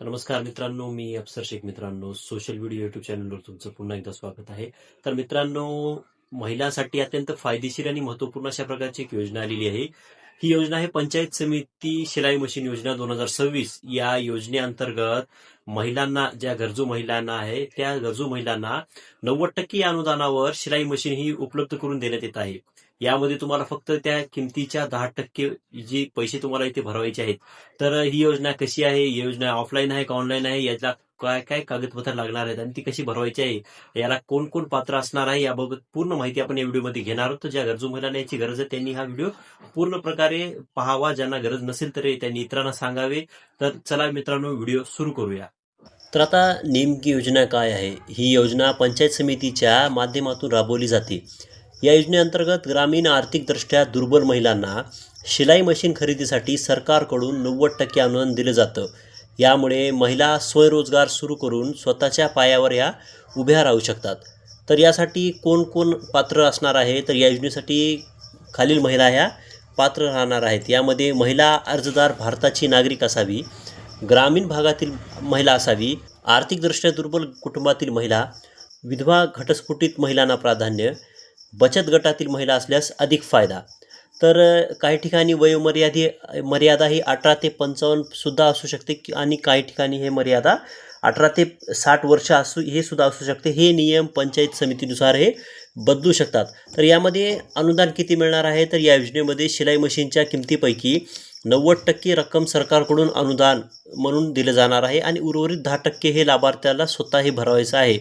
तर नमस्कार मित्रांनो मी अफसर शेख मित्रांनो. सोशल व्हिडिओ युट्यूब चॅनलवर तुमचं पुन्हा एकदा स्वागत आहे. तर मित्रांनो महिलांसाठी अत्यंत फायदेशीर आणि महत्त्वपूर्ण अशा प्रकारची एक योजना आलेली आहे. ही योजना आहे पंचायत समिती शिलाई मशीन योजना दोन हजार सव्वीस. या योजनेअंतर्गत महिलांना ज्या गरजू महिलांना आहे त्या गरजू महिलांना नव्वद टक्के अनुदानावर शिलाई मशीन ही उपलब्ध करून देण्यात येत आहे. यामध्ये तुम्हाला फक्त त्या किमतीच्या दहा टक्के जे पैसे तुम्हाला इथे भरवायचे आहेत. तर ही योजना कशी आहे? ही योजना ऑफलाईन आहे का ऑनलाईन आहे? याला काय काय कागदपत्र लागणार आहेत आणि ती कशी भरवायची आहे? याला कोण कोण पात्र असणार आहे? याबाबत पूर्ण माहिती आपण या व्हिडिओमध्ये घेणार आहोत. तर ज्या गरजू महिलांना याची गरज आहे त्यांनी हा व्हिडिओ पूर्ण प्रकारे पाहावा. ज्यांना गरज नसेल तर त्यांनी इतरांना सांगावे. तर चला मित्रांनो व्हिडिओ सुरू करूया. तर आता नेमकी योजना काय आहे? ही योजना पंचायत समितीच्या माध्यमातून राबवली जाते. या योजनेअंतर्गत ग्रामीण आर्थिकदृष्ट्या दुर्बल महिलांना शिलाई मशीन खरेदीसाठी सरकारकडून नव्वद टक्के अनुदान दिलं जातं. यामुळे महिला स्वयंरोजगार सुरू करून स्वतःच्या पायावर या उभ्या राहू शकतात. तर यासाठी कोण कोण पात्र असणार आहे? तर या योजनेसाठी खालील महिला ह्या पात्र राहणार आहेत. यामध्ये महिला अर्जदार भारताची नागरिक असावी ग्रामीण भागातील महिला असावी आर्थिकदृष्ट्या दुर्बल कुटुंबातील महिला विधवा घटस्फोटित महिलांना प्राधान्य बचत गटातील महिला असल्यास अधिक फायदा. तर काही ठिकाणी वयोमर्यादी मर्यादा ही अठरा ते पंचावन्नसुद्धा असू शकते की- आणि काही ठिकाणी हे मर्यादा अठरा ते साठ वर्ष असू हे सुद्धा असू शकते. हे नियम पंचायत समितीनुसार हे बदलू शकतात. तर यामध्ये अनुदान किती मिळणार आहे? तर या योजनेमध्ये शिलाई मशीनच्या किमतीपैकी नव्वद टक्के रक्कम सरकारकडून अनुदान म्हणून दिलं जाणार आहे आणि उर्वरित दहा टक्के हे लाभार्थ्याला स्वतः हे भरवायचं आहे.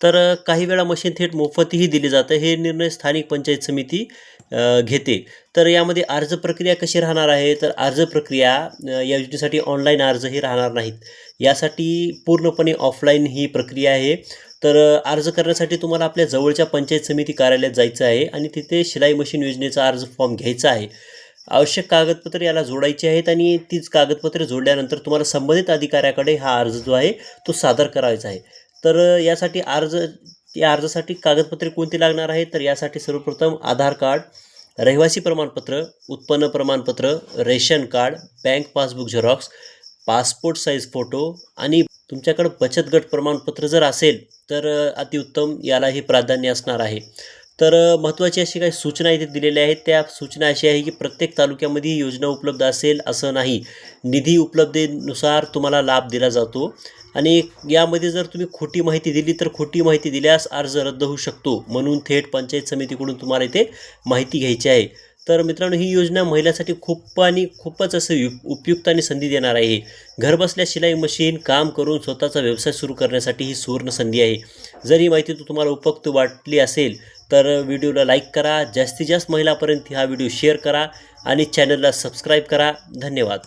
तर काही वेळा मशीन थेट मोफतही दिली जातं. हे निर्णय स्थानिक पंचायत समिती घेते. तर यामध्ये अर्ज प्रक्रिया कशी राहणार आहे? तर अर्ज प्रक्रिया या योजनेसाठी ऑनलाईन अर्जही राहणार नाहीत. यासाठी पूर्णपणे ऑफलाईन ही प्रक्रिया आहे. तर अर्ज करण्यासाठी तुम्हाला आपल्या जवळच्या पंचायत समिती कार्यालयात जायचं आहे आणि तिथे शिलाई मशीन योजनेचा अर्ज फॉर्म घ्यायचा आहे. आवश्यक कागदपत्रे याला जोडायची आहेत आणि तीच कागदपत्रे जोडल्यानंतर तुम्हाला संबंधित अधिकाऱ्याकडे हा अर्ज जो आहे तो सादर करायचा आहे. तर यासाठी अर्ज या अर्जासाठी कागदपत्रे कोणती लागणार आहेत? तर यासाठी सर्वप्रथम आधार कार्ड रहिवासी प्रमाणपत्र उत्पन्न प्रमाणपत्र ration card bank passbook xerox passport size photo आणि तुमच्याकडं बचत गट प्रमाणपत्र जर असेल तर अतिउत्तम यालाही प्राधान्य असणार आहे. तर महत्त्वाची अशी काही सूचना इथे दिलेल्या आहेत. त्या सूचना अशी आहे की प्रत्येक तालुक्यामध्ये ही योजना उपलब्ध असेल असं नाही. निधी उपलब्धेनुसार तुम्हाला लाभ दिला जातो. आणि यामध्ये जर तुम्ही खोटी माहिती दिली तर खोटी माहिती दिल्यास अर्ज रद्द होऊ शकतो. म्हणून थेट पंचायत समितीकडून तुम्हाला इथे माहिती घ्यायची आहे. तर मित्रांनो ही योजना महिलांसाठी खूप आणि खूपच असं यु उपयुक्त आणि संधी देणार आहे. घरबसल्या शिलाई मशीन काम करून स्वतःचा व्यवसाय सुरू करण्यासाठी ही सुवर्ण संधी आहे. जर ही माहिती तुम्हाला उपयुक्त वाटली असेल तर व्हिडिओला लाईक करा जास्तीत जास्त महिलापर्यंत हा व्हिडिओ शेअर करा आणि चॅनलला सबस्क्राईब करा. धन्यवाद.